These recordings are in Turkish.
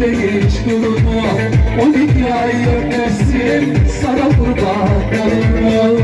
hiç durma. On iki ay sana kurban kalırım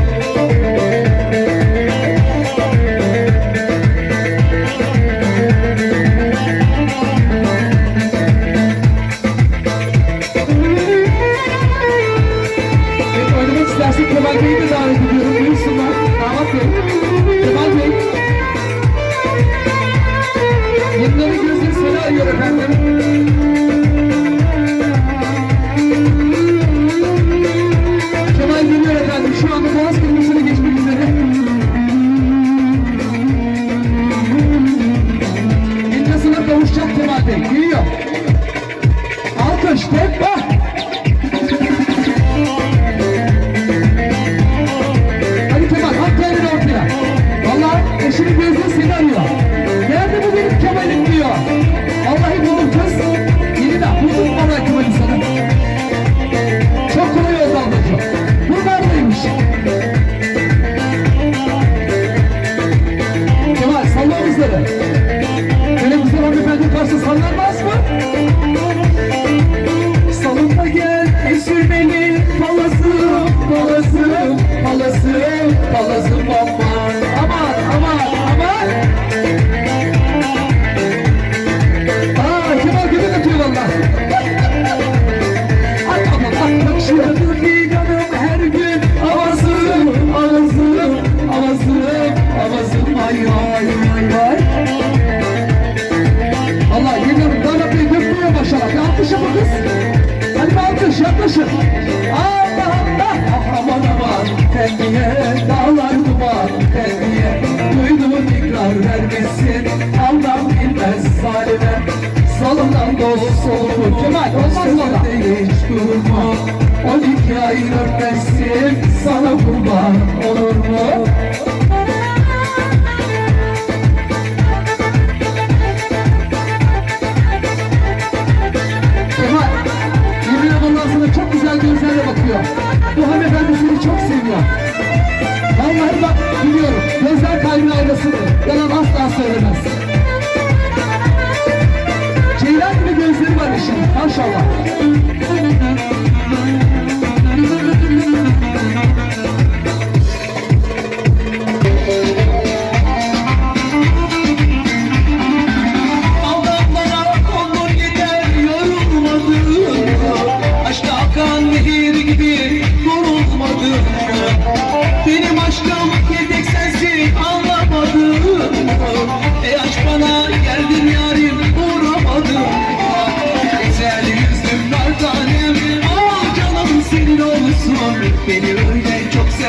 Allah'ımda kahraman var Terbiye dağlar duvar Terbiye duyduğu tekrar vermesin Allah bilmez zalime Solundan dost solunu Cemal olmaz orada hiç durma On iki ay örtmesin Sana kurban olur mu? kalbin aynasıdır. Yalan asla söylemez. Ceylan gibi gözleri var işin. Maşallah.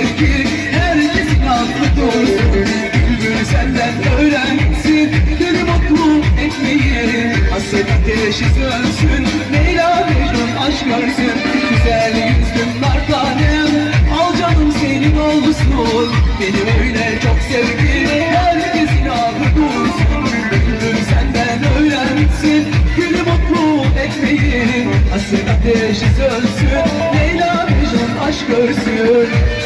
erkek herkes nazlı doğrusu senden öğrensin Dönü mutlu etmeyi. Hasret ateşi sönsün Leyla Mecnun aşk görsün. Güzel yüzlüm nar Al canım senin olmuşsun Benim öyle çok sevdim Herkesin ağrı dursun Gülbünü senden öğrensin Gülü mutlu etmeyi. Hasret ateşi sönsün Leyla Mecnun aşk görsün.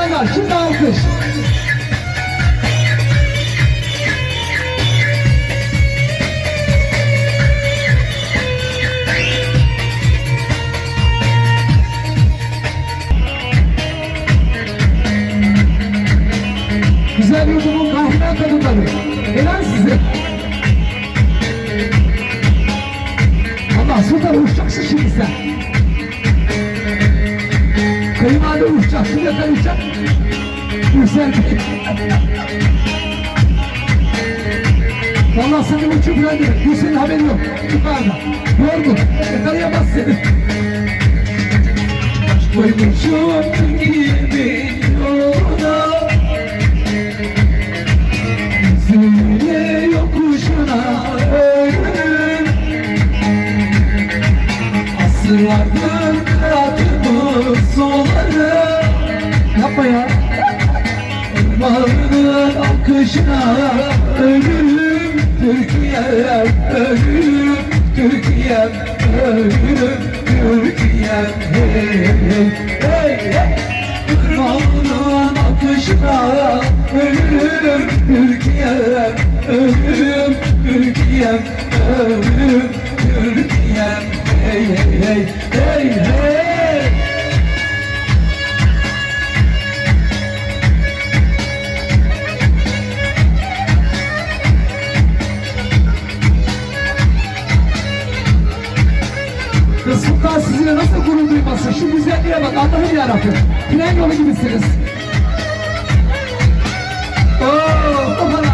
Oynayanlar, şimdi alkış. Güzel yurdumun kahraman kadınları. Helal size. Allah sultan uçacaksın şimdi sen. Kayınvalide uçacak. Şimdi yakın uçacak. Güzel. Vallahi senin falan demek. Bu senin yok. Yukarıda. Yorgun. Yakalayamaz seni. Koymuşum gibi ölürüm Türkiye'm ölürüm Türkiye'm hey hey hey Irmağının akışına ölürüm Türkiye'm ölürüm Türkiye'm ölürüm Türkiye'm hey hey hey hey hey duymasın? Şu güzelliğe bak Allah'ım yarabbim. Tren yolu gibisiniz. Oo, o kadar.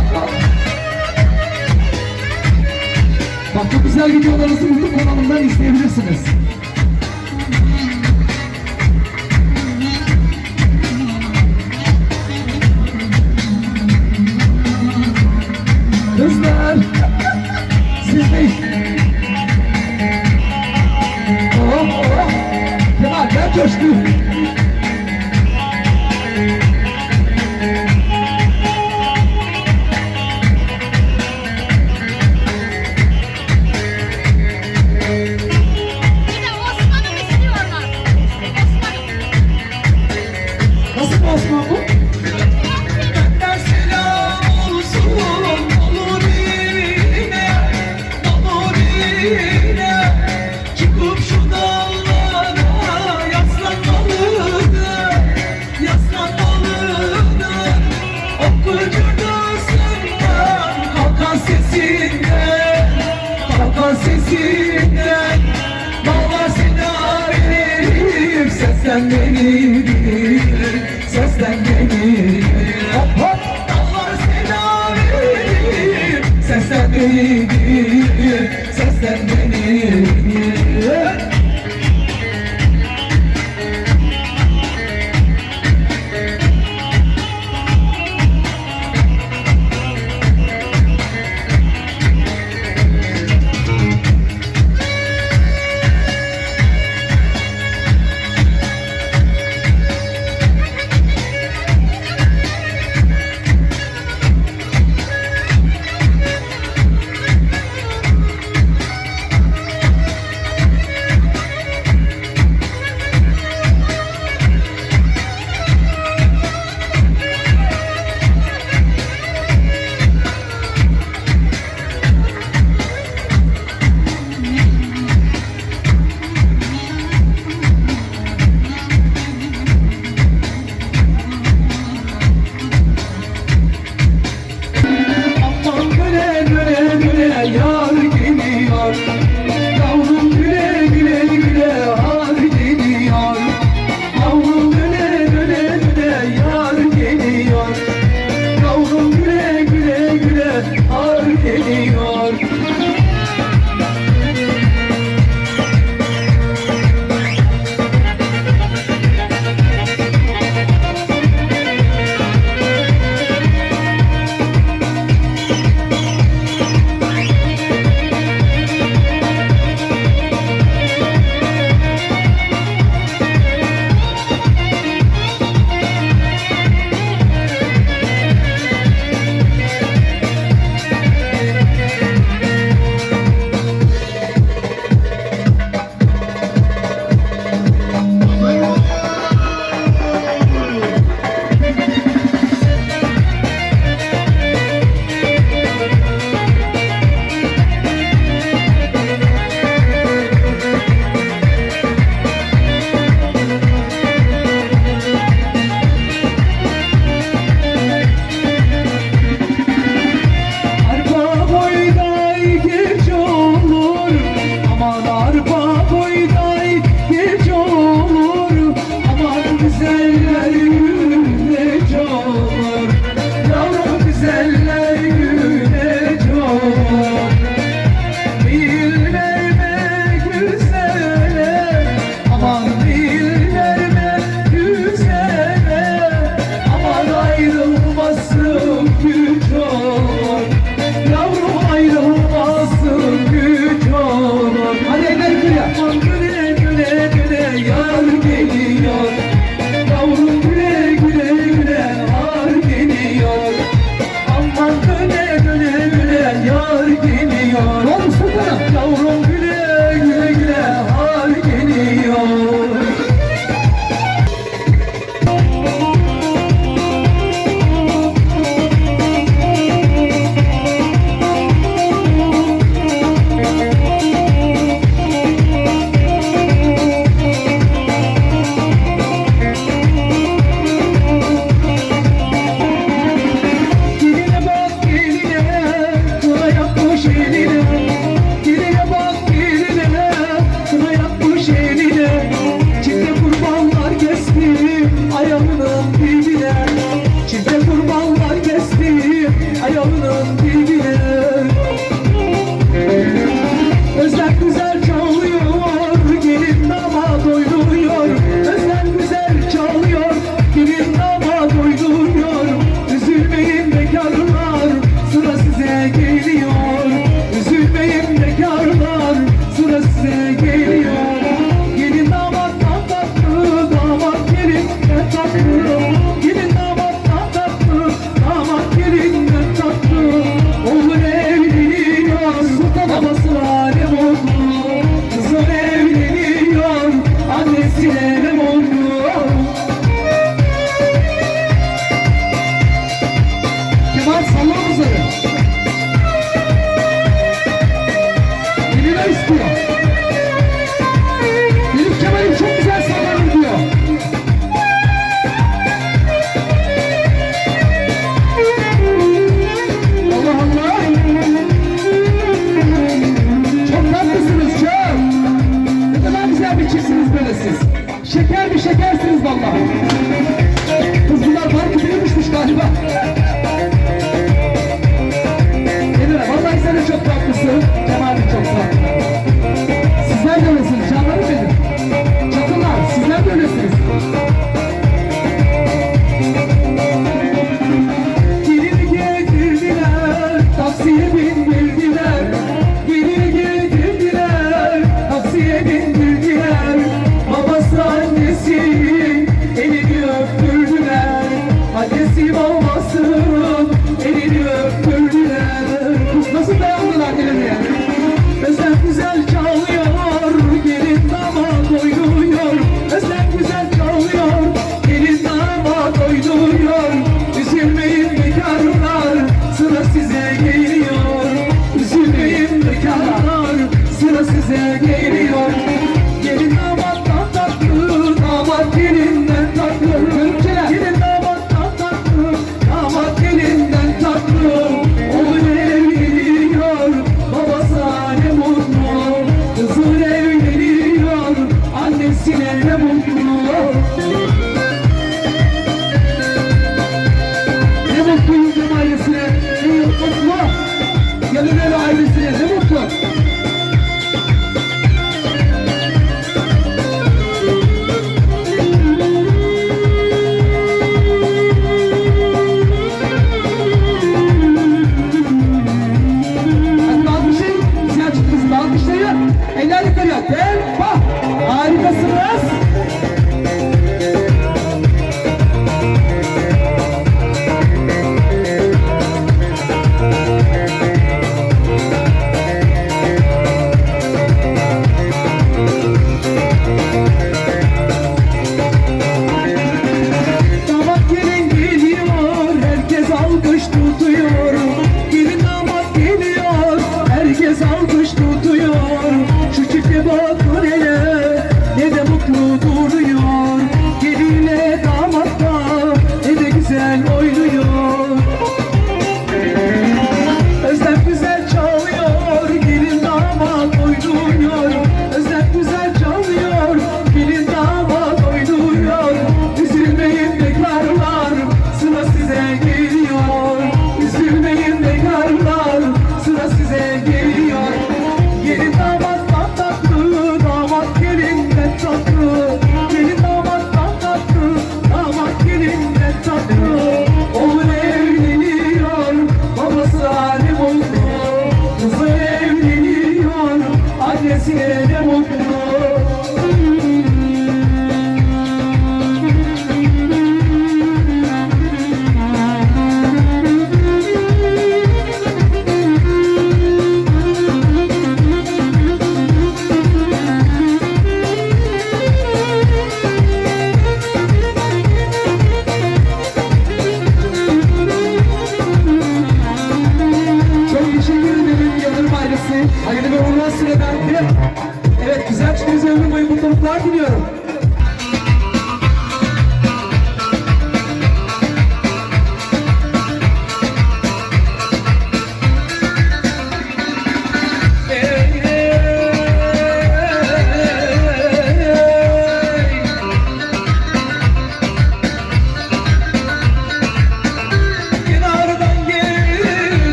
Bak bu güzel videolarınızı YouTube kanalımdan izleyebilirsiniz. Verir Seslenmelidir Seslenmelidir